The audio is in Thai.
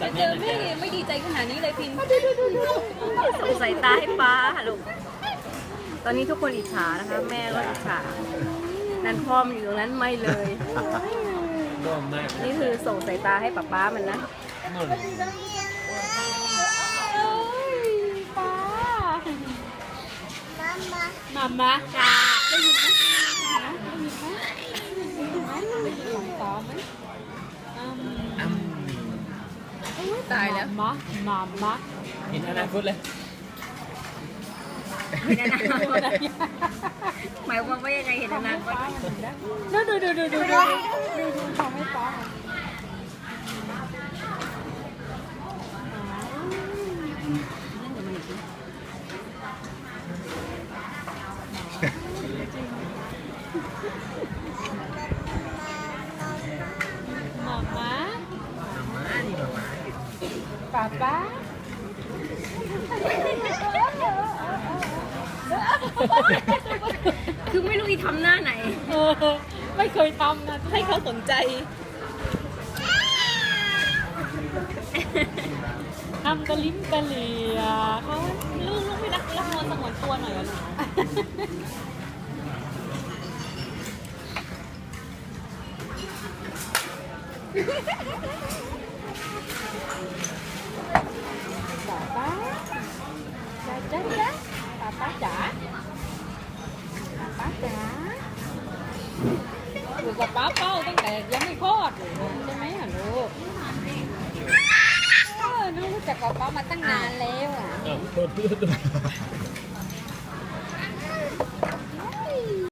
จะเจอแม่ไม่ดีใจขนาดนี้เลยพินส่งสายตาให้ป้าค่ะลูกตอนนี้ทุกคนอิจฉานะคะ แม่ก็อิจฉานันพ่อมันอยู่ตรงนั้นไม่เลย ร่วมมากนี่คือส่งสายตาให้ป้าป้ามันนะนุ่นป้ามามาจ้าได้ยินไหมได้ยินไหมได้ อมไหมอ้ำอุ๊ยตายแล้วมามามะเห็นอนาคตเลยเห็นอนาคตหมายความว่ายังไงเห็นอนาคตดูดูดูดูดูดูดูทำให้ฟ้า ป้าป้าคือไม่รู้อีทำหน้าไหน เออ ไม่เคยทำนะให้เขาสนใจ ทำกระลิ้มกระเหลียเขาลูกลูกไม่รักรักนวลสงวนตัวหน่อยเหรอหนู Bá trả Bá trả Được là bá bao ตั้งแต่ยังไม่คลอดใช่ไหมอ่ะลูกน้องรู้จักป๊าป๊ามาตั้งนานแล้วอ่ะ เออโดนเพื่อน